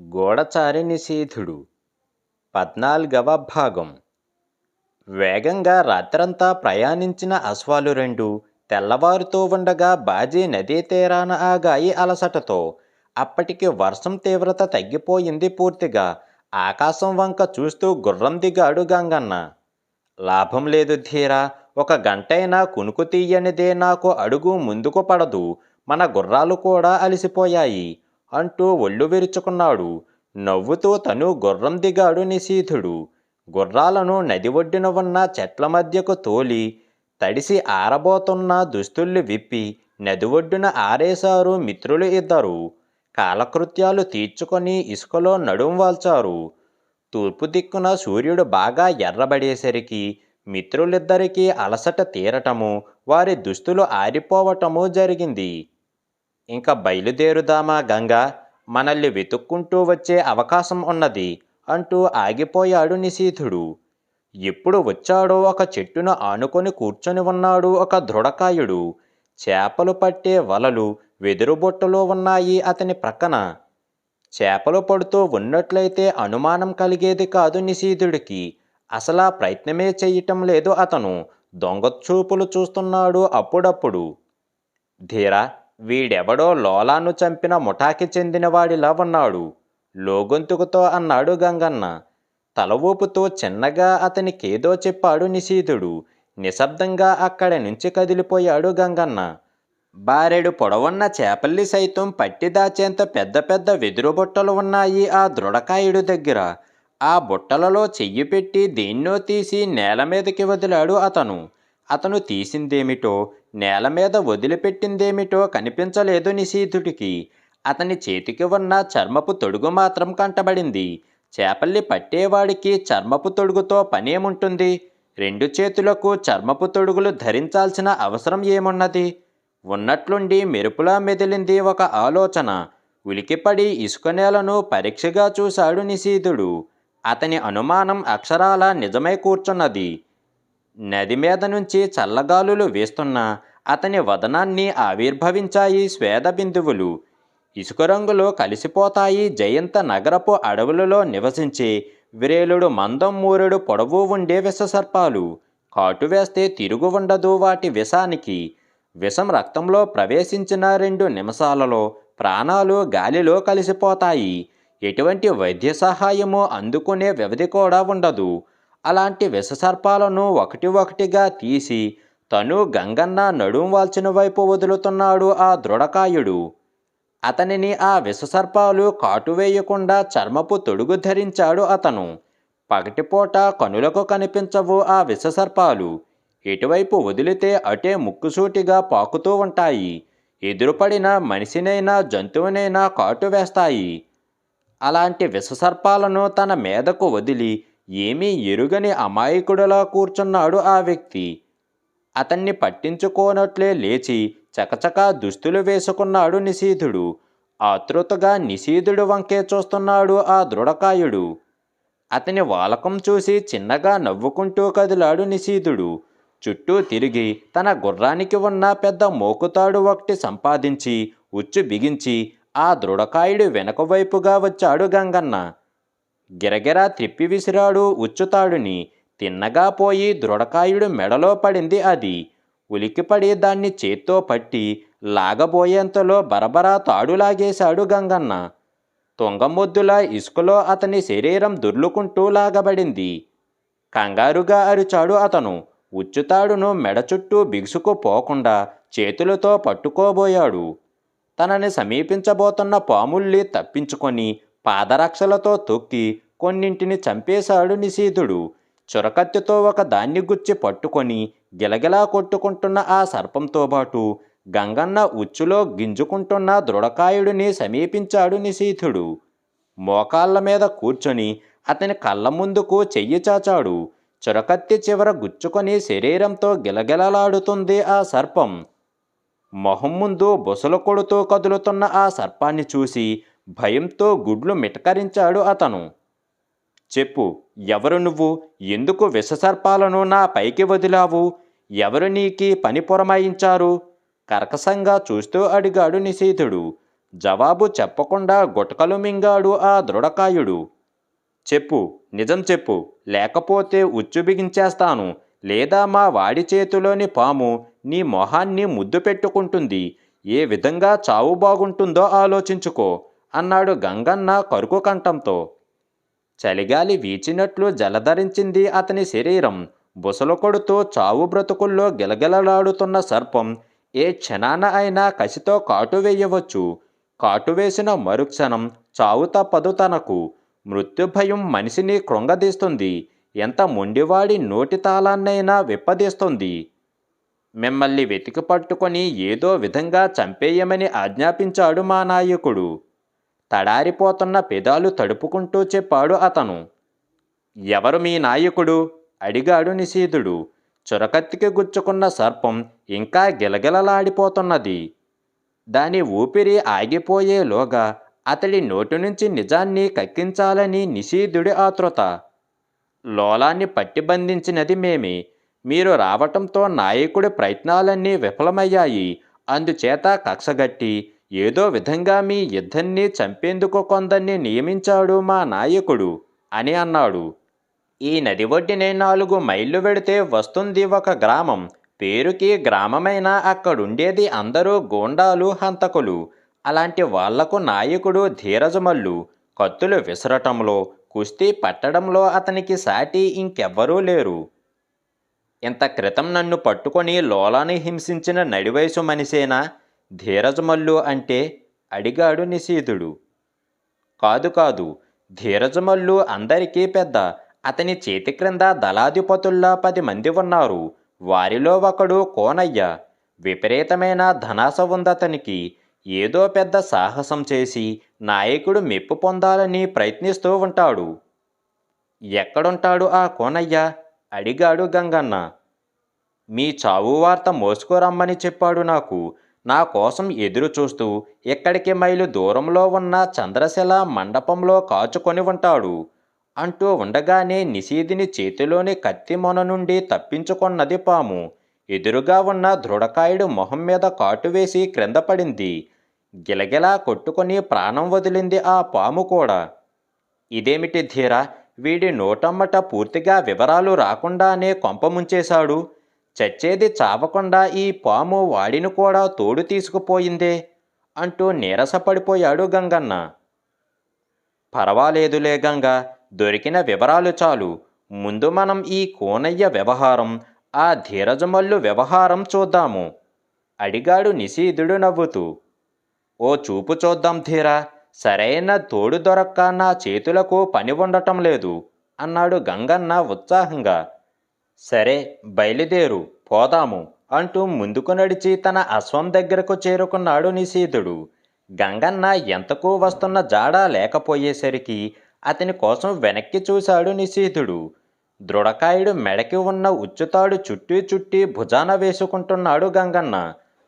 గూఢచారి నిశీధుడు పద్నాలుగవ భాగం. వేగంగా రాత్రంతా ప్రయాణించిన అశ్వాలు రెండు తెల్లవారుతూ ఉండగా బాజీ నదీ తీరాన ఆగాయి అలసటతో. అప్పటికి వర్షం తీవ్రత తగ్గిపోయింది పూర్తిగా. ఆకాశం వంక చూస్తూ గుర్రం దిగాడు గంగన్న. లాభం లేదు ధీరా ఒక గంటైనా కునుకు తీయనిదే నాకు అడుగు ముందుకు పడదు. మన గుర్రాలు కూడా అలసిపోయాయి. అంటూ ఒళ్ళు విరుచుకున్నాడు. నవ్వుతూ తను గుర్రం దిగాడు నిశీధుడు గుర్రాలను నది ఒడ్డున ఉన్న చెట్ల మధ్యకు తోలి తడిసి ఆరబోతున్న దుస్తుల్ని విప్పి నది ఒడ్డున ఆరేశారు మిత్రులు ఇద్దరు. కాలకృత్యాలు తీర్చుకొని ఇసుకలో నడుం వాల్చారు. తూర్పు దిక్కున సూర్యుడు బాగా ఎర్రబడేసరికి మిత్రులిద్దరికీ అలసట తీరటము వారి దుస్తులు ఆరిపోవటము జరిగింది. ఇంకా బయలుదేరుదామా గంగా? మనల్ని వెతుక్కుంటూ వచ్చే అవకాశం ఉన్నది అంటూ ఆగిపోయాడు నిశీధుడు. ఎప్పుడు వచ్చాడో ఒక చెట్టును ఆనుకొని కూర్చొని ఉన్నాడు ఒక దృఢకాయుడు. చేపలు పట్టే వలలు వెదురు బుట్టలో ఉన్నాయి అతని ప్రక్కన. చేపలు పడుతూ ఉన్నట్లయితే అనుమానం కలిగేది కాదు నిశీధుడికి. అసలా ప్రయత్నమే చెయ్యటం లేదు అతను. దొంగచూపులు చూస్తున్నాడు అప్పుడప్పుడు. ధీరా వీడెవడో లోలాను చంపిన ముఠాకి చెందినవాడిలా ఉన్నాడు. లోగొంతుకుతో అన్నాడు గంగన్న. తల ఊపుతూ చిన్నగా అతనికేదో చెప్పాడు నిశీధుడు. నిశ్శబ్దంగా అక్కడి నుంచి కదిలిపోయాడు గంగన్న. బారెడు పొడవున్న చేపల్లి సైతం పట్టి దాచేంత పెద్ద పెద్ద వెదురు బుట్టలు ఉన్నాయి ఆ దృఢకాయుడు దగ్గర. ఆ బుట్టలలో చెయ్యి పెట్టి దేన్నో తీసి నేల మీదకి వదిలాడు అతను. అతను తీసిందేమిటో నేల మీద వదిలిపెట్టిందేమిటో కనిపించలేదు నిశీధుడికి. అతని చేతికి ఉన్న చర్మపు తొడుగు మాత్రం కంటబడింది. చేపల్ని పట్టేవాడికి చర్మపు తొడుగుతో పనేముంటుంది? రెండు చేతులకు చర్మపు తొడుగులు ధరించాల్సిన అవసరం ఏమున్నది? ఉన్నట్లుండి మెరుపులా మెదిలింది ఒక ఆలోచన. ఉలికిపడి ఇసుక నేలను పరీక్షగా చూశాడు నిశీధుడు. అతని అనుమానం అక్షరాల నిజమై కూర్చున్నది. నది మీద నుంచి చల్లగాలులు వీస్తున్న అతని వదనాన్ని ఆవిర్భవించాయి స్వేద బిందువులు. ఇసుక రంగులో కలిసిపోతాయి జయంత నగరపు అడవులలో నివసించే విరేలుడు మందం మూరెడు పొడవు ఉండే విషసర్పాలు. కాటు వేస్తే తిరుగు ఉండదు వాటి విషానికి. విషం రక్తంలో ప్రవేశించిన రెండు నిమిషాలలో ప్రాణాలు గాలిలో కలిసిపోతాయి. ఎటువంటి వైద్య సహాయము అందుకునే వ్యవధి కూడా ఉండదు. అలాంటి విషసర్పాలను ఒకటి ఒకటిగా తీసి తను గంగన్న నడుం వాల్చిన వైపు వదులుతున్నాడు ఆ దృఢకాయుడు. అతనిని ఆ విషసర్పాలు కాటు వేయకుండా చర్మపు తొడుగు ధరించాడు అతను. పగటిపూట కనులకు కనిపించవు ఆ విషసర్పాలు. ఎటువైపు వదిలితే అటే ముక్కుసూటిగా పాకుతూ ఉంటాయి. ఎదురుపడిన మనిషినైనా జంతువునైనా కాటు వేస్తాయి. అలాంటి విషసర్పాలను తన మీదకు వదిలి ఏమీ ఎరుగని అమాయకుడిలా కూర్చున్నాడు ఆ వ్యక్తి. అతన్ని పట్టించుకోనట్లే లేచి చకచకా దుస్తులు వేసుకున్నాడు నిశీధుడు ఆతృతగా నిశీధుడు వంకే చూస్తున్నాడు ఆ దృఢకాయుడు. అతని వాలకం చూసి చిన్నగా నవ్వుకుంటూ కదిలాడు నిశీధుడు చుట్టూ తిరిగి తన గుర్రానికి ఉన్న పెద్ద మోకుతాడు ఒకటి సంపాదించి ఉచ్చు బిగించి ఆ దృఢకాయుడు వెనుక వైపుగా వచ్చాడు గంగన్న. గిరగిరా త్రిప్పి విసిరాడు ఉచ్చుతాడుని. తిన్నగా పోయి దృఢకాయుడు మెడలో పడింది అది. ఉలికిపడి దాన్ని చేత్తో పట్టి లాగబోయేంతలో బరబరా తాడు లాగేశాడు గంగన్న. తుంగమొద్దులా ఇసుకలో అతని శరీరం దుర్లుకుంటూ లాగబడింది. కంగారుగా అరిచాడు అతను. ఉచ్చుతాడును మెడ చుట్టూ బిగుసుకుపోకుండా చేతులతో పట్టుకోబోయాడు. తనని సమీపించబోతున్న పాముల్ని తప్పించుకొని పాదరక్షలతో తొక్కి కొన్నింటిని చంపేశాడు నిశీధుడు చురకత్తితో ఒక దాన్ని గుచ్చి పట్టుకొని గిలగిలా కొట్టుకుంటున్న ఆ సర్పంతో పాటు గంగన్న ఉచ్చులో గింజుకుంటున్న దృఢకాయుడిని సమీపించాడు నిశీధుడు మోకాళ్ళ మీద కూర్చొని అతని కళ్ళ ముందుకు చెయ్యి చాచాడు. చురకత్తి చివర గుచ్చుకొని శరీరంతో గిలగిలలాడుతుంది ఆ సర్పం. మొహం ముందు బుసలు కొడుతూ కదులుతున్న ఆ సర్పాన్ని చూసి భయంతో గుడ్లు మిటకరించాడు అతను. చెప్పు ఎవరు నువ్వు? ఎందుకు విషసర్పాలను నా పైకి వదిలావు? ఎవరు నీకి పని పురమాయించారు? కర్కశంగా చూస్తూ అడిగాడు నిశీతుడు. జవాబు చెప్పకుండా గుటకలు మింగాడు ఆ దృఢకాయుడు. చెప్పు నిజం చెప్పు లేకపోతే ఉచ్చు బిగించేస్తాను. లేదా మా వాడి చేతిలోని పాము నీ మొహాన్ని ముద్దు పెట్టుకుంటుంది. ఏ విధంగా చావు బాగుంటుందో ఆలోచించుకో అన్నాడు గంగన్న కరుకు కంఠంతో చలిగాలి వీచినట్లు జలధరించింది అతని శరీరం. బుసలు కొడుతూ చావు బ్రతుకుల్లో గిలగిలలాడుతున్న సర్పం ఏ క్షణాన అయినా కసితో కాటు వేయవచ్చు. కాటు వేసిన మరుక్షణం చావు తప్పదు తనకు. మృత్యుభయం మనిషిని కృంగదీస్తుంది. ఎంత మొండివాడి నోటి తాళాన్నైనా విప్పదీస్తుంది. మిమ్మల్ని వెతికి పట్టుకొని ఏదో విధంగా చంపేయమని ఆజ్ఞాపించాడు మా నాయకుడు. తడారిపోతున్న పెదాలు తడుపుకుంటూ చెప్పాడు అతను. ఎవరు మీ నాయకుడు? అడిగాడు నిషీధుడు. చురకత్తికి గుచ్చుకున్న సర్పం ఇంకా గిలగిలలాడిపోతున్నది. దాని ఊపిరి ఆగిపోయేలోగా అతడి నోటి నుంచి నిజాన్ని కక్కించాలని నిషీధుడి ఆతృత లోలాన్ని పట్టి బంధించినది మేమే. మీరు రావటంతో నాయకుడి ప్రయత్నాలన్నీ విఫలమయ్యాయి. అందుచేత కక్షగట్టి ఏదో విధంగా మీ ఇద్దరిని చంపేందుకు కొందరిని నియమించాడు మా నాయకుడు అని అన్నాడు. ఈ నది ఒడ్డినే నాలుగు మైళ్ళు వెడితే వస్తుంది ఒక గ్రామం. పేరుకి గ్రామమైన అక్కడుండేది అందరూ గూండాలు హంతకులు. అలాంటి వాళ్ళకు నాయకుడు ధీరజమల్లు. కత్తులు విసరటంలో కుస్తీ పట్టడంలో అతనికి సాటి ఇంకెవ్వరూ లేరు. ఇంత క్రితం నన్ను పట్టుకొని లోలాని హింసించిన నడివయసు మనిషేనా ధీరజమల్లు అంటే అడిగాడు నిశీధుడు కాదు కాదు ధీరజమల్లు అందరికీ పెద్ద అతని చేతి క్రింద దళాధిపతుల్లా పది మంది ఉన్నారు. వారిలో ఒకడు కోనయ్య. విపరీతమైన ధనాస ఉందతనికి ఏదో పెద్ద సాహసం చేసి నాయకుడు మెప్పు పొందాలని ప్రయత్నిస్తూ ఉంటాడు. ఎక్కడుంటాడు ఆ కోనయ్య? అడిగాడు గంగన్న. మీ చావు వార్త మోసుకురమ్మని చెప్పాడు నాకు. నా కోసం ఎదురు చూస్తూ ఇక్కడికి మైలు దూరంలో ఉన్న చంద్రశిల మండపంలో కాచుకొని ఉంటాడు. అంటూ ఉండగానే నిషీధిని చేతిలోని కత్తి మొన నుండి తప్పించుకొన్నది పాము. ఎదురుగా ఉన్న దృఢకాయుడు మొహం మీద కాటు వేసి క్రింద పడింది. గిలగిలా కొట్టుకొని ప్రాణం వదిలింది ఆ పాము కూడా. ఇదేమిటి ధీరా? వీడి నోటమ్మట పూర్తిగా వివరాలు రాకుండానే కొంప ముంచేశాడు. చచ్చేది చావకుండా ఈ పాము వాడిని కూడా తోడు తీసుకుపోయిందే అంటూ నీరసపడిపోయాడు గంగన్న. పర్వాలేదులే గంగ దొరికిన వివరాలు చాలు. ముందు మనం ఈ కోనయ్య వ్యవహారం ఆ ధీరజమల్లు వ్యవహారం చూద్దాము. అడిగాడు నిశీధుడు నవ్వుతూ. ఓ చూపు చూద్దాం ధీరా సరైన తోడు దొరక్క నా చేతులకు పని ఉండటం లేదు అన్నాడు గంగన్న ఉత్సాహంగా. సరే బయలుదేరు పోదాము అంటూ ముందుకు నడిచి తన అశ్వం దగ్గరకు చేరుకున్నాడు నిశీధుడు. గంగన్న ఎంతకు వస్తున్న జాడ లేకపోయేసరికి అతని కోసం వెనక్కి చూశాడు నిశీధుడు. దృఢకాయుడు మెడకి ఉన్న ఉచ్చుతాడు చుట్టి చుట్టి భుజాన వేసుకుంటున్నాడు గంగన్న.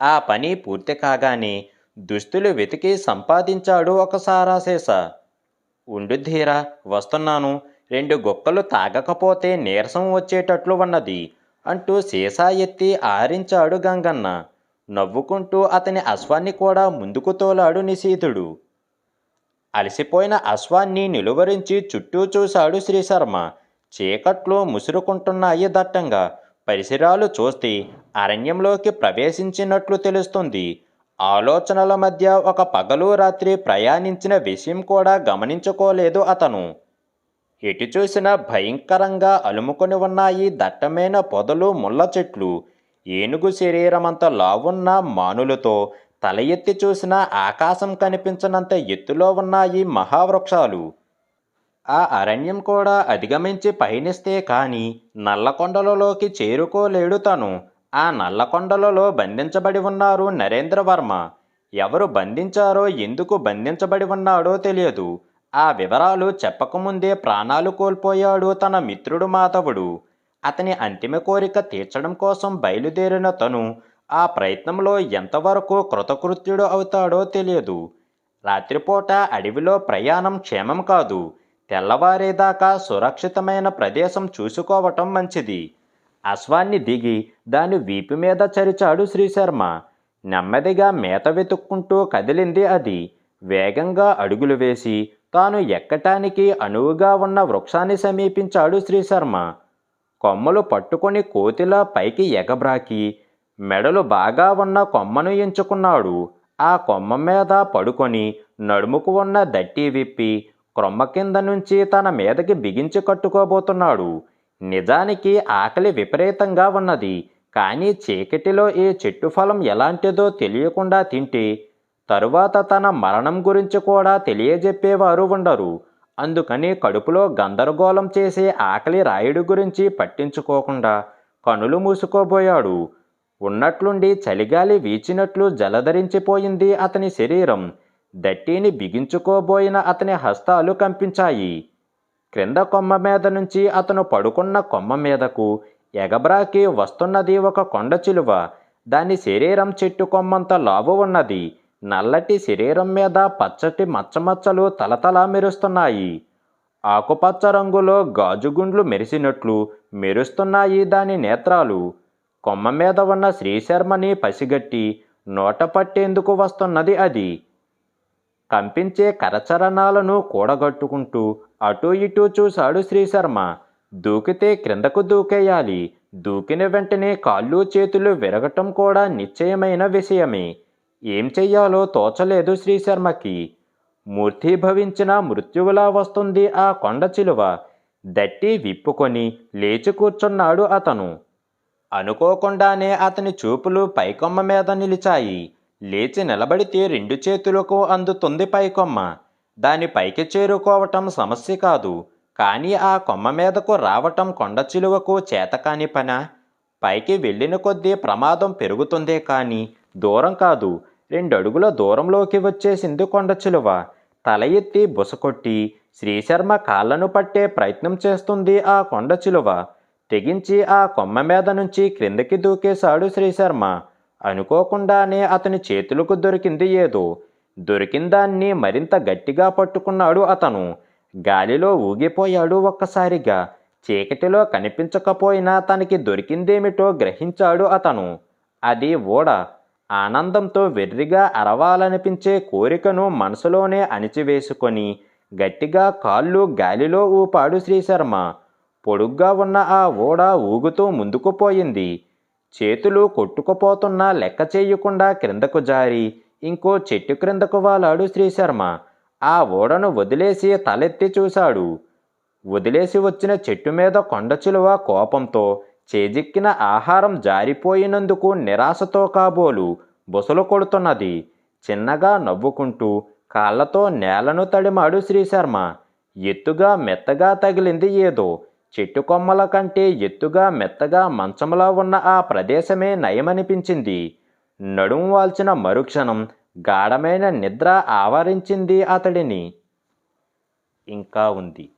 ఆ పని పూర్తి కాగానే దుస్తులు వెతికి సంపాదించాడు ఒక సారాశేష. ఉండు ధీరా వస్తున్నాను. రెండు గుక్కలు తాగకపోతే నీరసం వచ్చేటట్లు ఉన్నది అంటూ సీసా ఎత్తి ఆరించాడు గంగన్న. నవ్వుకుంటూ అతని అశ్వాన్ని కూడా ముందుకు తోలాడు నిశీధుడు అలసిపోయిన అశ్వాన్ని నిలువరించి చుట్టూ చూశాడు శ్రీశర్మ. చీకట్లో ముసురుకుంటున్నాయి దట్టంగా. పరిసరాలు చూస్తే అరణ్యంలోకి ప్రవేశించినట్లు తెలుస్తుంది. ఆలోచనల మధ్య ఒక పగలు రాత్రి ప్రయాణించిన విషయం కూడా గమనించుకోలేదు అతను. ఎటు చూసినా భయంకరంగా అలుముకొని ఉన్నాయి దట్టమైన పొదలు ముళ్ళ చెట్లు. ఏనుగు శరీరమంత లావున్న మానులతో తల ఎత్తి చూసిన ఆకాశం కనిపించనంత ఎత్తులో ఉన్నాయి మహావృక్షాలు. ఆ అరణ్యం కూడా అధిగమించి పయనిస్తే కాని నల్లకొండలలోకి చేరుకోలేడు తను. ఆ నల్లకొండలలో బంధించబడి ఉన్నారు నరేంద్రవర్మ. ఎవరు బంధించారో ఎందుకు బంధించబడి ఉన్నాడో తెలియదు. ఆ వివరాలు చెప్పకముందే ప్రాణాలు కోల్పోయాడు తన మిత్రుడు మాధవుడు. అతని అంతిమ కోరిక తీర్చడం కోసం బయలుదేరిన తను ఆ ప్రయత్నంలో ఎంతవరకు కృతకృత్యుడు అవుతాడో తెలియదు. రాత్రిపూట అడవిలో ప్రయాణం క్షేమం కాదు. తెల్లవారేదాకా సురక్షితమైన ప్రదేశం చూసుకోవటం మంచిది. అశ్వాన్ని దిగి దాని వీపు మీద చరిచాడు శ్రీశర్మ. నెమ్మదిగా మేత వెతుక్కుంటూ కదిలింది అది. వేగంగా అడుగులు వేసి తాను ఎక్కటానికి అనువుగా ఉన్న వృక్షాన్ని సమీపించాడు శ్రీశర్మ. కొమ్మలు పట్టుకొని కోతిలా పైకి ఎగబ్రాకి మెడలు బాగా ఉన్న కొమ్మను ఎంచుకున్నాడు. ఆ కొమ్మ మీద పడుకొని నడుముకు ఉన్న దట్టి విప్పి క్రొమ్మ కింద నుంచి తన మీదకి బిగించి కట్టుకోబోతున్నాడు. నిజానికి ఆకలి విపరీతంగా ఉన్నది. కానీ చీకటిలో ఈ చెట్టు ఫలం ఎలాంటిదో తెలియకుండా తింటే తరువాత తన మరణం గురించి కూడా తెలియజెప్పేవారు ఉండరు. అందుకని కడుపులో గందరగోళం చేసే ఆకలి రాయుడు గురించి పట్టించుకోకుండా కనులు మూసుకోబోయాడు. ఉన్నట్లుండి చలిగాలి వీచినట్లు జలధరించిపోయింది అతని శరీరం. దట్టిని బిగించుకోబోయిన అతని హస్తాలు కంపించాయి. క్రింద కొమ్మ మీద నుంచి అతను పడుకున్న కొమ్మ మీదకు ఎగబ్రాకి వస్తున్నది ఒక కొండ చిలువ. దాని శరీరం చెట్టు కొమ్మంత లావు ఉన్నది. నల్లటి శరీరం మీద పచ్చటి మచ్చమచ్చలు తలతలా మెరుస్తున్నాయి. ఆకుపచ్చ రంగులో గాజుగుండ్లు మెరిసినట్లు మెరుస్తున్నాయి దాని నేత్రాలు. కొమ్మ మీద ఉన్న శ్రీశర్మని పసిగట్టి నోట పట్టేందుకు వస్తున్నది అది. కంపించే కరచరణాలను కూడగట్టుకుంటూ అటూ ఇటూ చూశాడు శ్రీశర్మ. దూకితే క్రిందకు దూకేయాలి. దూకిన వెంటనే కాళ్ళు చేతులు విరగటం కూడా నిశ్చయమైన విషయమే. ఏం చెయ్యాలో తోచలేదు శ్రీశర్మకి. మూర్తిభవించిన మృత్యువులా వస్తుంది ఆ కొండ చిలువ. దట్టి విప్పుకొని లేచి కూర్చున్నాడు అతను. అనుకోకుండానే అతని చూపులు పైకొమ్మ మీద నిలిచాయి. లేచి నిలబడితే రెండు చేతులకు అందుతుంది పైకొమ్మ. దాని పైకి చేరుకోవటం సమస్య కాదు. కానీ ఆ కొమ్మ మీదకు రావటం కొండ చిలువకు చేతకాని పన? పైకి వెళ్ళిన కొద్దీ ప్రమాదం పెరుగుతుందే కానీ దూరం కాదు రెండు అడుగుల దూరంలోకి వచ్చేసింది కొండ చిలువ. తల ఎత్తి బుసకొట్టి శ్రీశర్మ కాళ్ళను పట్టే ప్రయత్నం చేస్తుంది ఆ కొండ చిలువ. తెగించి ఆ కొమ్మ మీద నుంచి క్రిందకి దూకేశాడు శ్రీశర్మ. అనుకోకుండానే అతని చేతులకు దొరికింది ఏదో. దొరికిందాన్ని మరింత గట్టిగా పట్టుకున్నాడు అతను. గాలిలో ఊగిపోయాడు ఒక్కసారిగా. చీకటిలో కనిపించకపోయినా తనకి దొరికిందేమిటో గ్రహించాడు అతను. అది ఓడ. ఆనందంతో వెర్రిగా అరవాలనిపించే కోరికను మనసులోనే అణిచివేసుకొని గట్టిగా కాళ్ళు గాలిలో ఊపాడు శ్రీశర్మ. పొడుగ్గా ఉన్న ఆ ఓడ ఊగుతూ ముందుకు పోయింది. చేతులు కొట్టుకుపోతున్నా లెక్క చేయకుండా క్రిందకు జారి ఇంకో చెట్టు క్రిందకు వాలాడు శ్రీశర్మ. ఆ ఓడను వదిలేసి తలెత్తి చూశాడు. వదిలేసి వచ్చిన చెట్టు మీద కొండ చిలువ కోపంతో చేజిక్కిన ఆహారం జారిపోయినందుకు నిరాశతో కాబోలు బుసలు కొడుతున్నది. చిన్నగా నవ్వుకుంటూ కాళ్ళతో నేలను తడిమాడు శ్రీశర్మ. ఎత్తుగా మెత్తగా తగిలింది ఏదో. చెట్టు కొమ్మల కంటే ఎత్తుగా మెత్తగా మంచంలో ఉన్న ఆ ప్రదేశమే నయమనిపించింది. నడుం వాల్చిన మరుక్షణం గాఢమైన నిద్ర ఆవరించింది అతడిని. ఇంకా ఉంది.